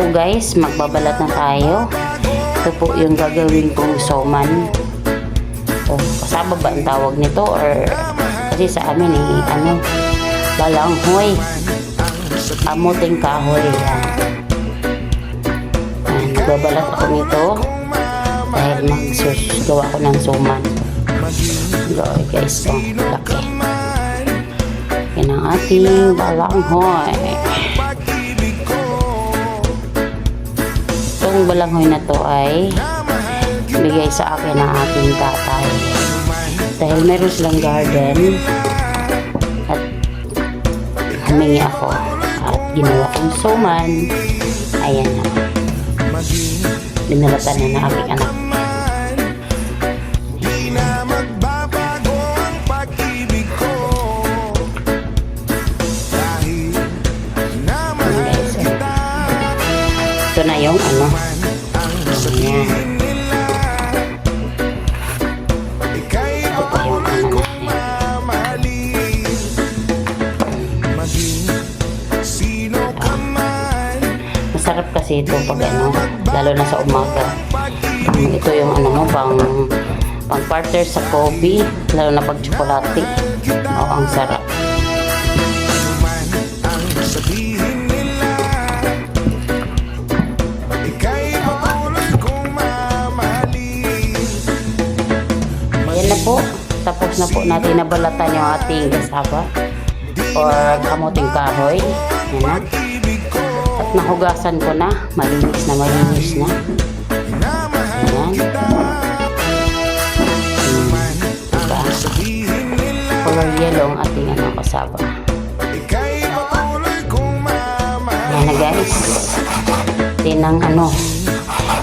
po guys, magbabalat na tayo. Ito po yung gagawin kong soman. O, kasaba ba ang tawag nito? Or, kasi sa amin eh, ano, balanghoy. Kamuting kahoy. Yan. Yan, magbabalat ako nito. Dahil magsusgawa ko ng soman. Gawin guys, oh, laki. Yan ang ating balanghoy. Itong balanghoy na to ay bigay sa akin ng aking tatay. Dahil meron silang garden at humingi ako at ginawa kong suman. Ayan na. Binalatan na ng aking anak. Yung ano. Ayan. Ito pa yung ano Masarap kasi ito pag ano, lalo na sa umaga. Ito yung ano mo, pang pang partner sa coffee, lalo na pag tsokolate. Oo, ang sarap. Po. Tapos na po natin nabalatan yung ating kasaba or kamuting kahoy. Ko At nahugasan ko na. Malinis na malinis na. kita Hmm. Diba? Color yellow ang ating ano, kasaba. Ayan na guys. Tinang ano,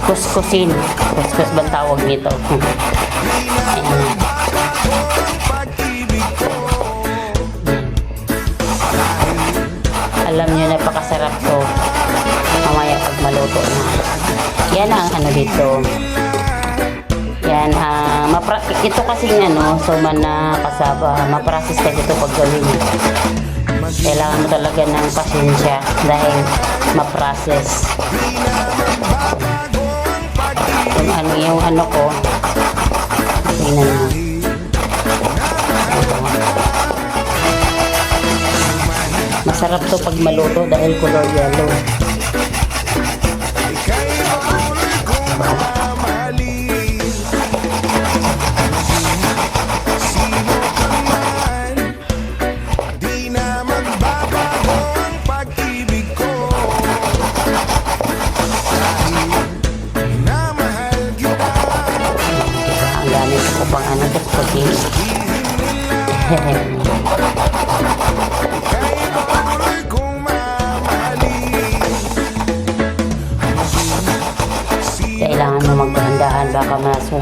kuskusin. Kuskus ba tawag nito? Ayan Alam niyo, napakasarap to. Mamaya pag maluto na. Yan ang ano dito. Yan, ah, mapra- ito kasi ano, suman na kasaba. Maprocess kasi ito pag gawin. Kailangan mo talaga ng pasensya dahil maprocess. Yung ano, yung ano ko, tingnan mo. Masarap to pag maluto dahil color yellow. Ika'y patuloy kong mamahalin Sino ka man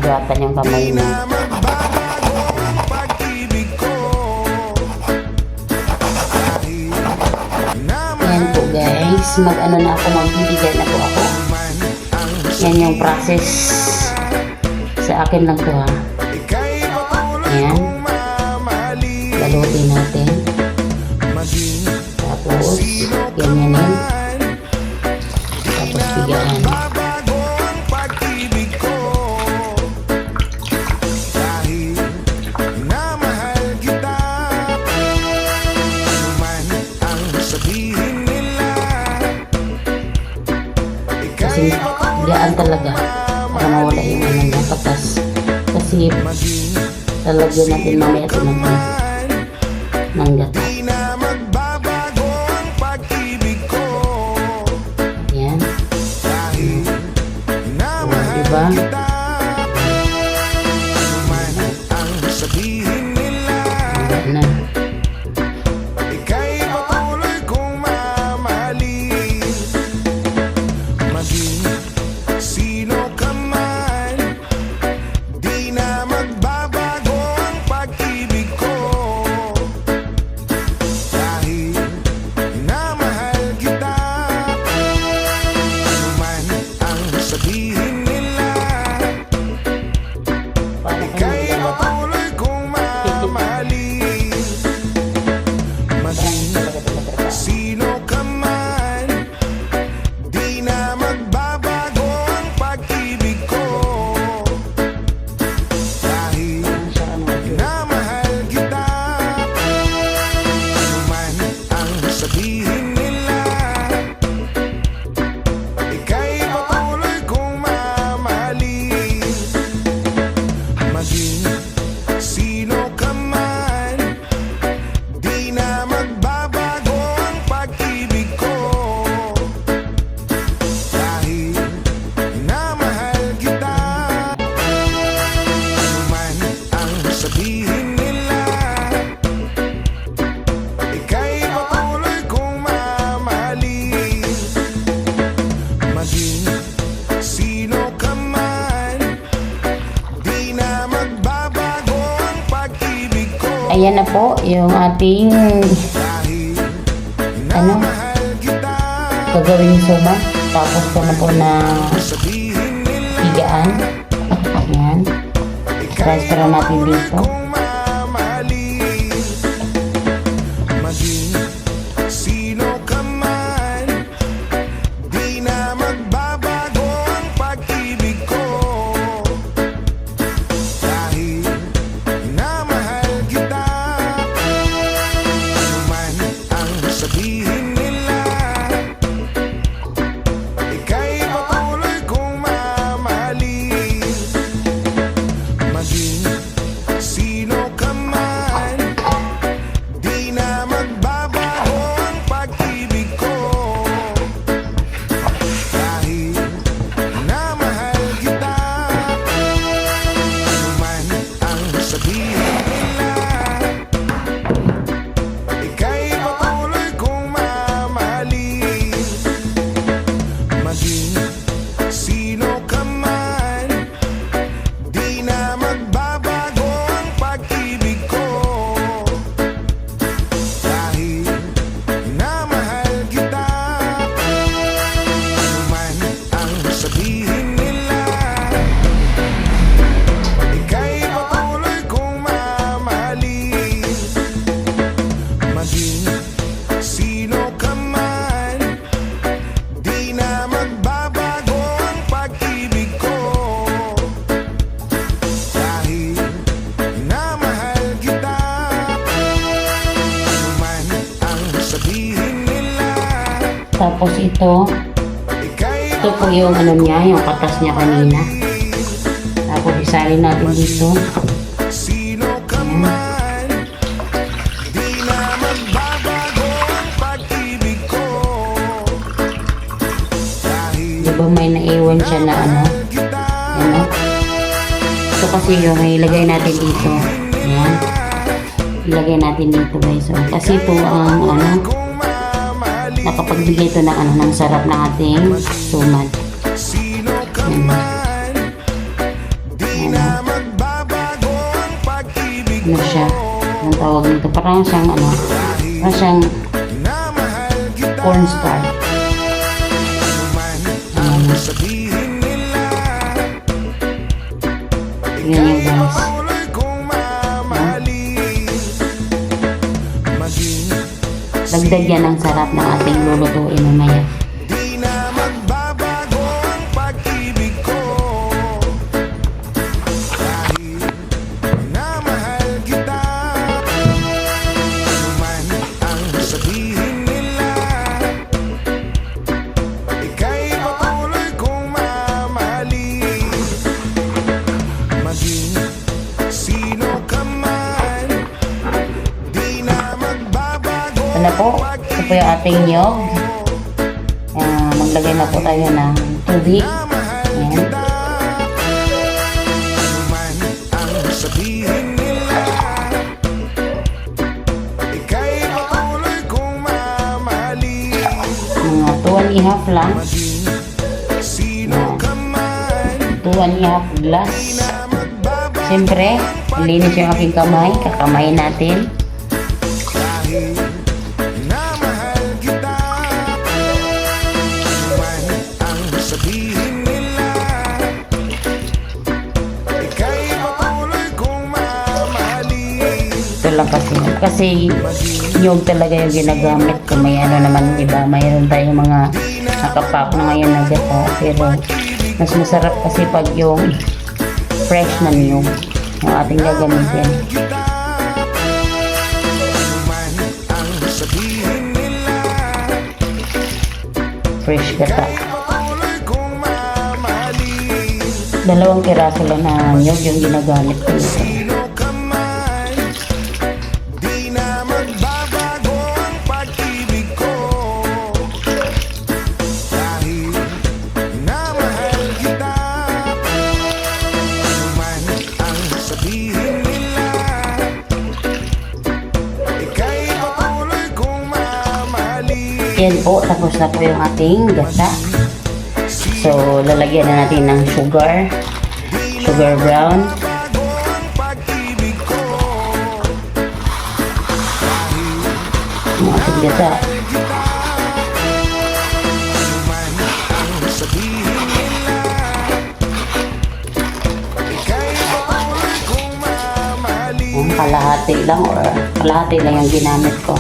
masugatan yung kamay mo. na magbabago ang pag-ibig ko Dahil na Yan po guys, mag-ano na ako, magbibigay na po ako. Yan yung process. Sa akin lang to ha. Ayan. Balutin natin. Lalagyan natin mamaya ito ng, gata. Di na magbabago transfer natin dito. kanina. Tapos isali natin dito. Ayan. Diba may naiwan siya na ano? Ano? Ito kasi yung ilagay natin dito. Ayan. Ilagay natin dito guys. So, kasi po ang um, ano nakapagbigay ito ng ano ng sarap ng ating suman ano siya? ang tawag nito? Parang siyang ano? Parang siyang corn star. Um, yun yun guys. dagdag yan ang sarap ng ating lulutuin mamaya. glass. Siyempre, linis yung aking kamay. Kakamay natin. Ito lang kasi. Kasi yung talaga yung ginagamit ko. May ano naman, di ba? Mayroon tayong mga nakapak na ngayon na gata. Pero mas masarap kasi pag yung fresh na niyo yung ating gagamitin. Fresh gata. Dalawang piraso lang na niyog yung ginagamit ko. Tapos na po yung ating gata. So, lalagyan na natin ng sugar. Sugar brown. Ang ating gata. Yung kalahati lang or kalahati lang yung ginamit ko.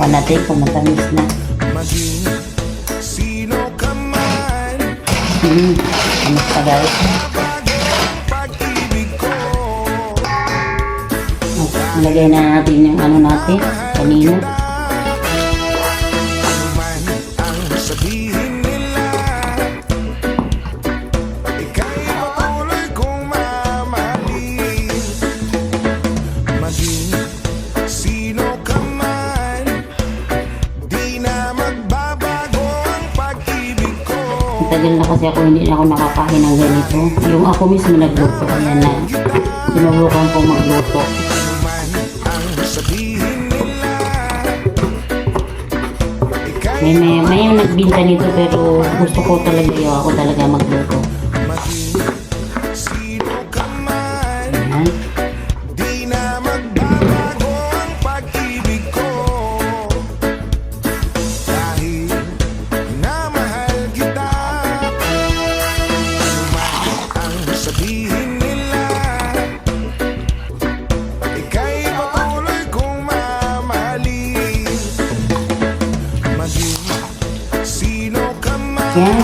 Mamahalin Bukan natin kung matamis na. Hmm, tamis pa guys. Bago ang pag-ibig ko Lagay na natin yung ano natin, kanina. Kasi ako hindi na ako nakakain ng ganito. Yung ako mismo nagluto. Ayan na. Sinubukan ko magluto. May, may, may nagbinta nito pero gusto ko talaga yung ako talaga magluto.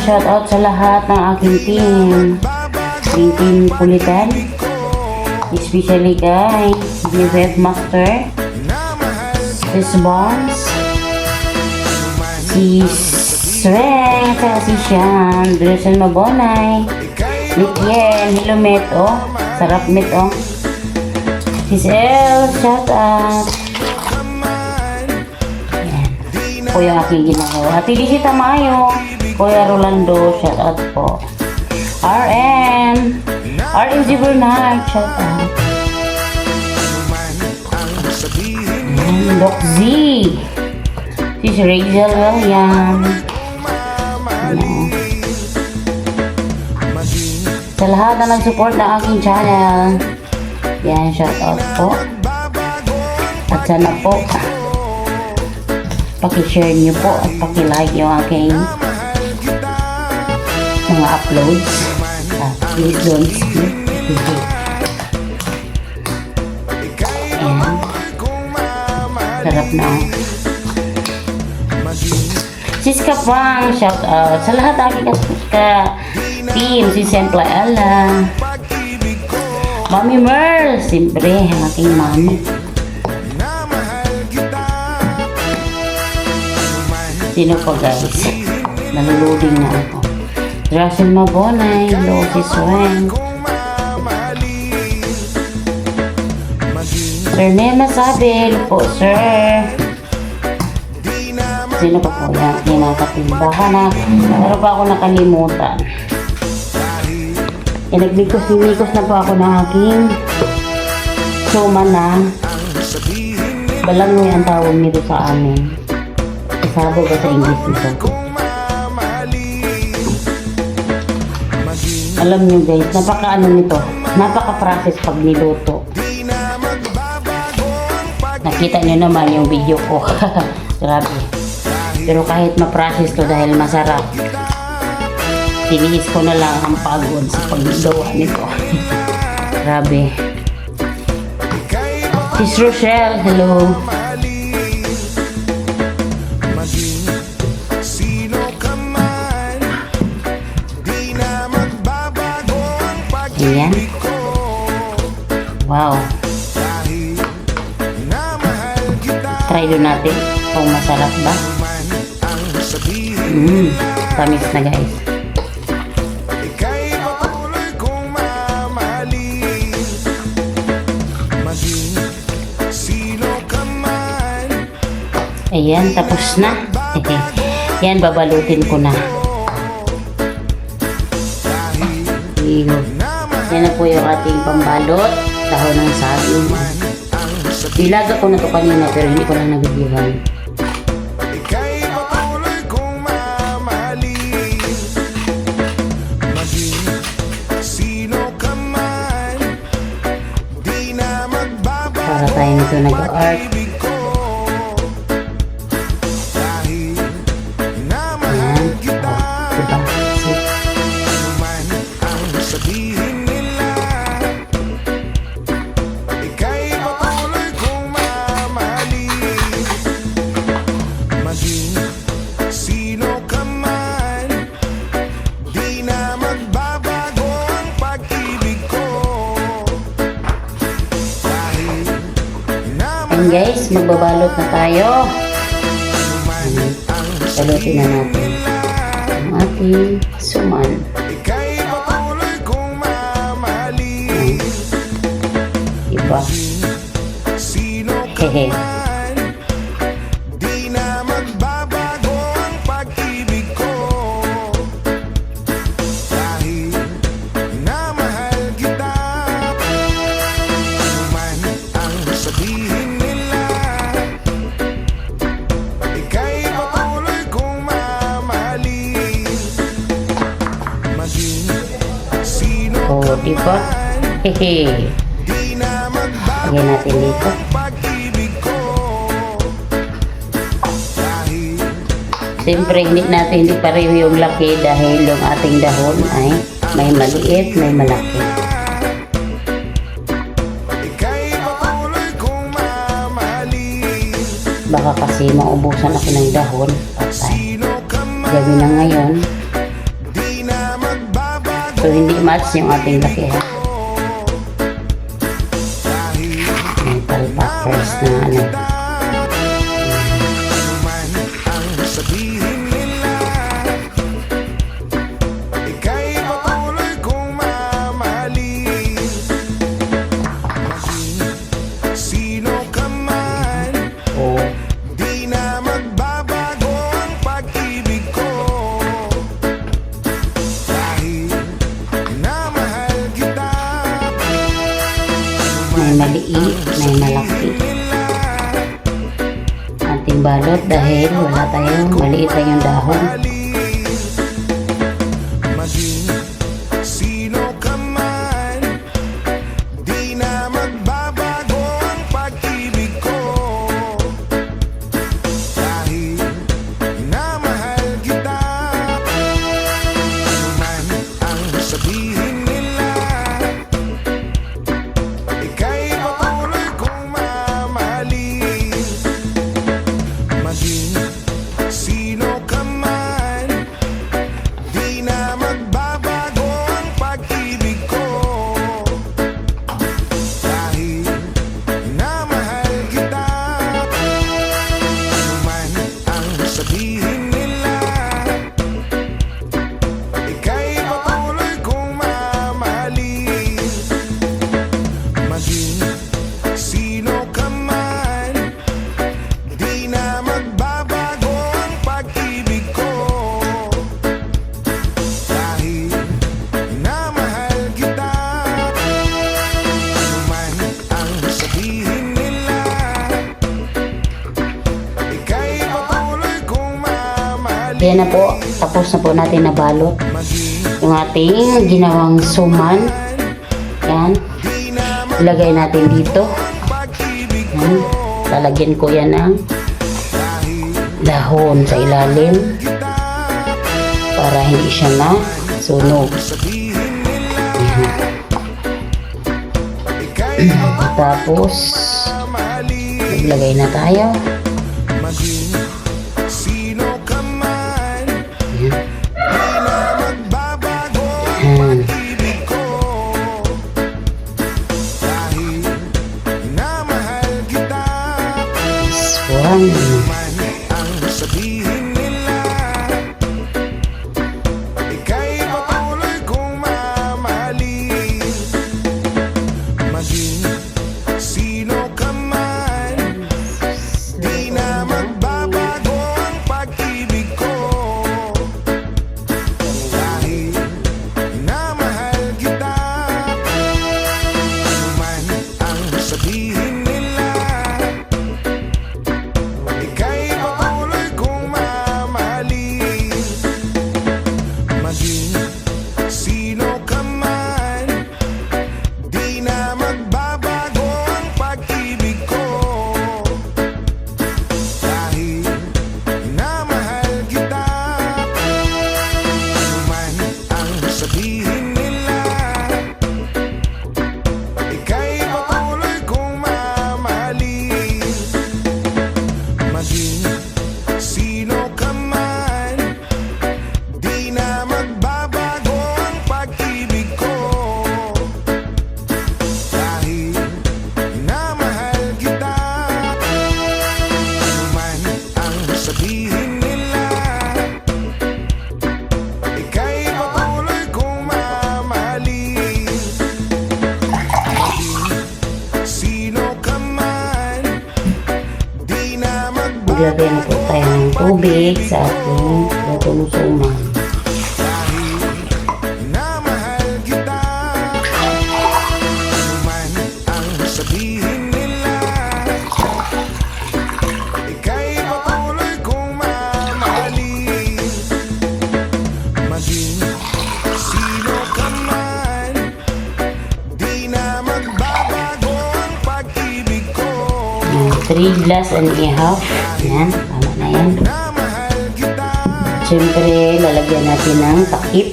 Shout out sa lahat ng aking team. Yung team Kulitan. Especially kay BFF Master, Chris Bonds, si at saka si Sean, Dresel Mabonay, Litien, Hello Met, oh. Sarap Met, oh. Si El, shout out. Yan. Po yung aking ginagawa. Ate Lizzie Tamayo, Kuya Rolando, shout out po. RN, RMG Bernard, shout out. Yan, Doc Z. Si Rachel William. Maging Sa lahat na nag-support ng aking channel. Yan, shout out po. At sana po, pakishare niyo po at pakilike yung aking mga uploads. At kung mamahal sarap na. Siska Pang, shout out sa lahat ng aking ka, team. Si Sempla Ella. Mami Merl, siyempre, ang aking mami. Sino pa guys? Naluluding na ako. Russell Mabonay, mamahalin maging Sir Nema Sabil po, sir. Sino pa po yan? Hindi nakating. Baka na, meron pa ako nakalimutan. dahil Eh, nagmikos-mikos na po ako ng aking suma na balangoy ang tawag nito sa amin. Isabo ba sa English nito? Alam nyo guys, napaka ano nito. Napaka-process pag niluto. Nakita nyo naman yung video ko. Grabe. Pero kahit ma-process to dahil masarap, tiniis ko na lang ang pagod sa paggawa nito. Grabe. Sis Rochelle, hello. Ayan. ko Wow. Try do natin kung masarap ba. Mmm, tamis na guys. Ayan, tapos na. Yan, babalutin ko na. Mahal Yan na po yung ating pambalot. Dahon ng saging. Nilaga ko na to kanina pero hindi ko na magbabago Para tayo nito nag-art. Guys, magbabalot na tayo. Balutin na natin ang ating suman. Ka Hehe. Hehe. Lagyan natin dito. Siyempre, hindi natin hindi pareho yung laki dahil yung ating dahon ay may maliit, may malaki. Baka kasi maubusan ako ng dahon. Patay. Gabi na ngayon. So, hindi match yung ating laki ha. Palpackers na maliit Na po, tapos na po natin na balot. Maging yung ating ginawang suman. Yan. Ilagay natin dito. Yan. Lalagyan ko yan ng dahon sa ilalim para hindi siya na sunog. Yan. Tapos, naglagay na tayo. 3 glass and a half. Yan, tama na yan. Siyempre, lalagyan natin ng takip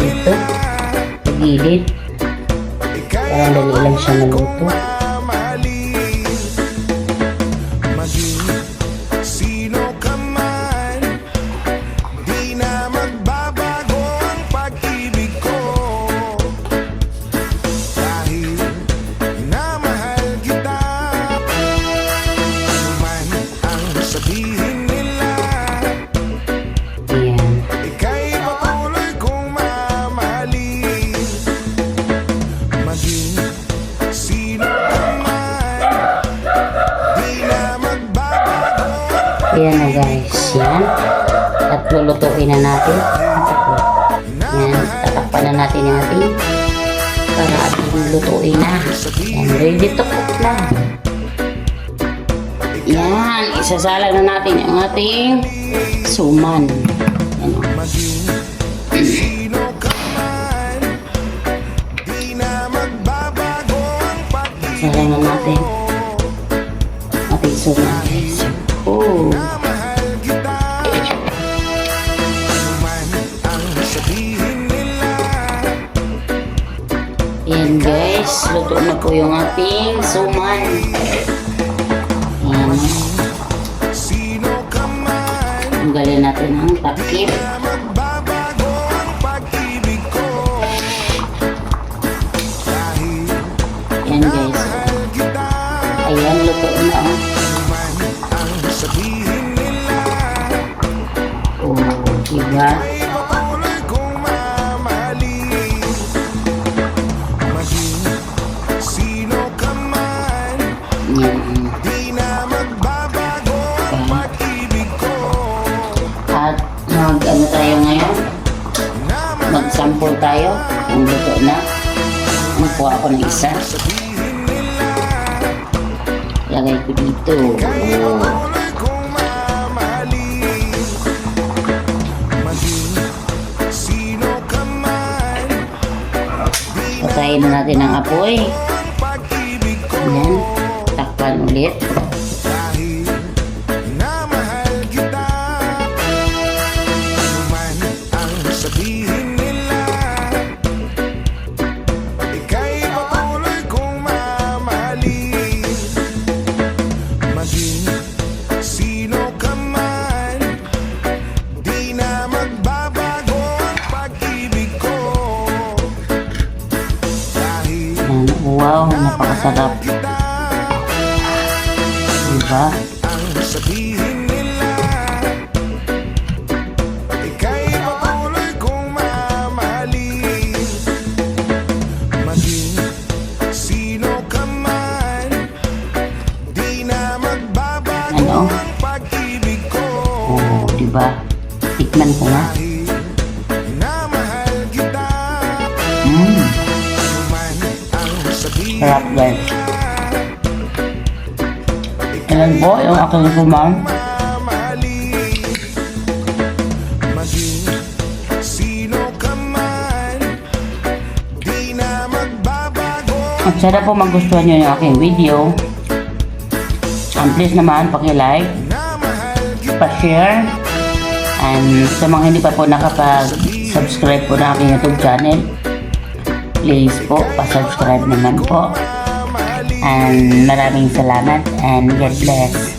dito, gilid. Parang dali lang siya maluto. Na natin. Yan. Tatakpan na natin yung ating para ating lutuin na. Yan. Ready to cook na. Yan. Isasala na natin yung ating suman. Yan o. Maging sino ka man Di na magbabago ang pag-ibig Isasala na natin ating suman Yan guys. Luto na po yung ating suman. Yan. Sino ka man Tanggalin natin ang takip. Na magbabago ang pag-ibig ko Dahil Yan guys. Ayan, luto na. Oh, diba? isa. Lagay ko dito. Oh. Patayin na natin ang apoy. Ayan. Takpan ulit. Diba? Tikman ko nga. Mmm, sarap guys. Ayan po, yung aking magbabago At sana po magustuhan nyo yung aking video. And please naman, paki-like, pa-share. And sa mga hindi pa po nakapag-subscribe po na aking YouTube channel, please po, pa-subscribe naman po. And maraming salamat and God bless.